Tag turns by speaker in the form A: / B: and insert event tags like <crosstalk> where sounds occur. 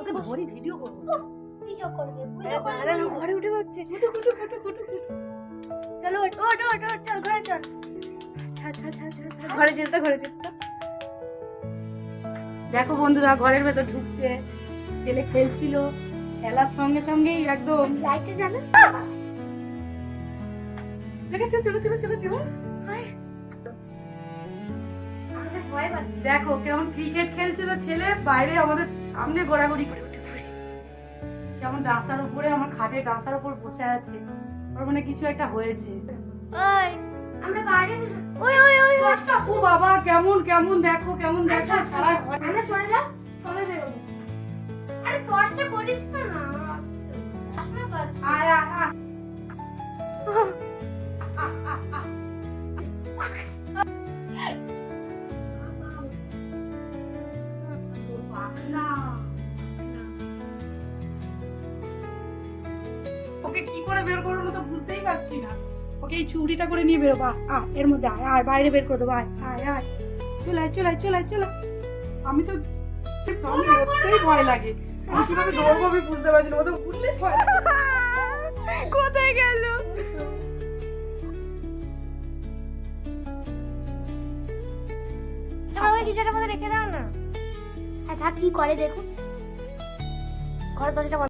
A: ওকে ধরি ভিডিও করব।
B: ভিডিও করবে
A: না, ঘরে উঠে পড়ছে চলো ওঠ ওঠ ওঠ ওঠ চল ঘরে চল। ছা ছা ছা ছা ছা ঘরে যেতে ঘরে যেতে। দেখো বন্ধুরা ঘরের ভেতর ঢুকছে। ছেলে খেলছিল খেলার সঙ্গে সঙ্গেই একদম।
B: লাইটে জানো
A: দেখেছ? চলো চলো চলো চলো। দেখো কেমন ক্রিকেট খেলছিল ছেলে বাইরে আমাদের সামনে ঘোরাঘুরি করে উঠে পড়ে। কেমন ডাসার উপরে আমার খাটে ডাসার উপর বসে আছে। ওর মানে কিছু একটা হয়েছে।
B: ওই আমরা বাইরে ওই ওই ওই ওই।
A: ও বাবা কেমন কেমন দেখো কেমন দেখো সারা
B: আমরা সরে যাও সবাই বেরোবো আরে টর্চটা করিস না না কাজ
A: আয় <laughs> <laughs> ওকে কি করে বের করব তো বুঝতেই পারছি না। ওকে এই চুড়িটা করে নিয়ে বেরোবো। আ এর মধ্যে আয় আয় বাইরে বের করে দেবো আয় আয় আয়। চলে চলে আয় চলে চলে আমি তো আমি ধরতেই ভয় লাগে। আমি কীভাবে ধরবো আমি বুঝতে পারছি না ও তো উঠলে ভয়
B: কোথায় গেল? ওই কিছুটার মধ্যে রেখে দাও না। হ্যাঁ থাক কি করে দেখুন। ঘরের দরজাটা